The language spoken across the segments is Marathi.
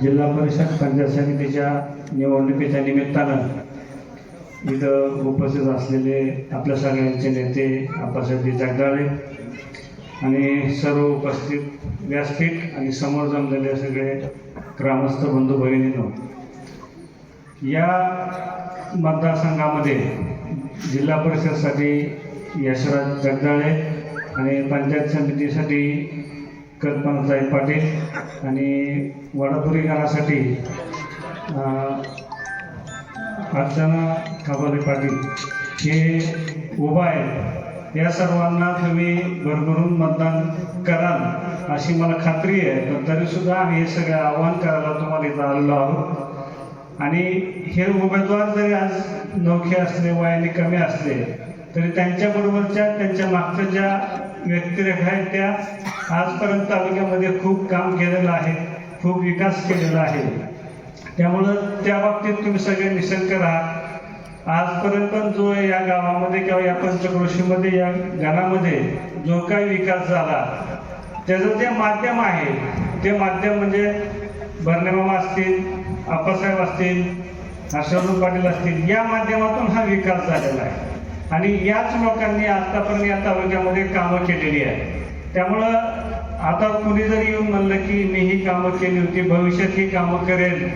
जिल्हा परिषद पंचायत समितीच्या निवडणुकीच्या निमित्तानं इथं उपस्थित असलेले आपल्या सगळ्यांचे नेते आप्पासाहेब जगदाळे आणि सर्व उपस्थित व्यासपीठ आणि समोर जमलेले सगळे ग्रामस्थ बंधू भगिनीनो या मतदारसंघामध्ये जिल्हा परिषदसाठी यशराज जगदाळे आणि पंचायत समितीसाठी कल्पनाताई पाटील आणि वडापुरी गावासाठी अर्चना खाबाले पाटील हे उभा आहे या सर्वांना तुम्ही भरभरून मतदान कराल अशी मला खात्री आहे. पण तरीसुद्धा आम्ही हे सगळं आव्हान करायला तुम्हाला इथं आलेलो आहोत. आणि हे उमेदवार जरी आज नौखे असले वयाने कमी असले तरी त्यांच्याबरोबरच्या त्यांच्या मागच्या ज्या व्यक्तिरेखा आहेत त्या आजपर्यंत तालुक्यामध्ये खूप काम केलेलं आहे खूप विकास केलेला आहे. त्यामुळं त्या बाबतीत तुम्ही सगळे निशंक राहा. आजपर्यंत पण जो या गावामध्ये किंवा या पंचक्रोशीमध्ये या गावामध्ये जो काही विकास झाला त्याचं जे माध्यम आहे ते माध्यम म्हणजे भरणेमामा असतील आप्पासाहेब असतील हर्षवर्धन पाटील असतील या माध्यमातून हा विकास झालेला आहे. आणि याच लोकांनी आतापर्यंत या तालुक्यामध्ये कामं केलेली आहे त्यामुळं आता कुणी जरी येऊन म्हणलं की मी ही कामं केली होती भविष्यात ही कामं करेल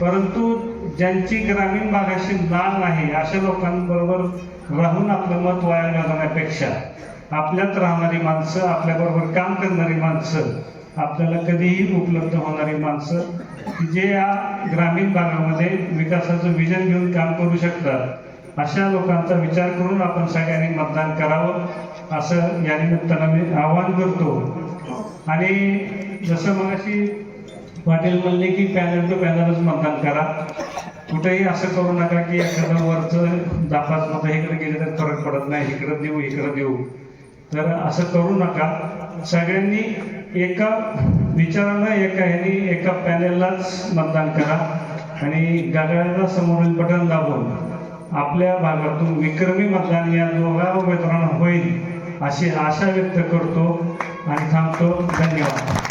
परंतु ज्यांची ग्रामीण भागाशी नाळ नाही अशा लोकांबरोबर राहून आपलं मत वाया घालवण्यापेक्षा आपल्यात राहणारी माणसं आपल्याबरोबर काम करणारी माणसं आपल्याला कधीही उपलब्ध होणारी माणसं जे या ग्रामीण भागामध्ये विकासाचं विजन घेऊन काम करू शकतात. अशा लोकांचा विचार करून आपण सगळ्यांनी मतदान करावं असं या निमित्तानं मी आवाहन करतो. आणि जसं मगाशी पाटील म्हणले की पॅनल टू पॅनलच मतदान करा. कुठेही असं करू नका की एखादं वरचं दापास पाच मतं इकडे गेले तर फरक पडत नाही. इकडे देऊ इकडे देऊ. तर असं करू नका. सगळ्यांनी एका विचारानं एका ह्यानी एका पॅनेललाच मतदान करा. आणि गाड्याला समोरील बटन दाबून आपल्या भागातून विक्रमी मतदान या दोघा उमेदवारांना होईल अशी आशा व्यक्त करतो आणि थांबतो. धन्यवाद.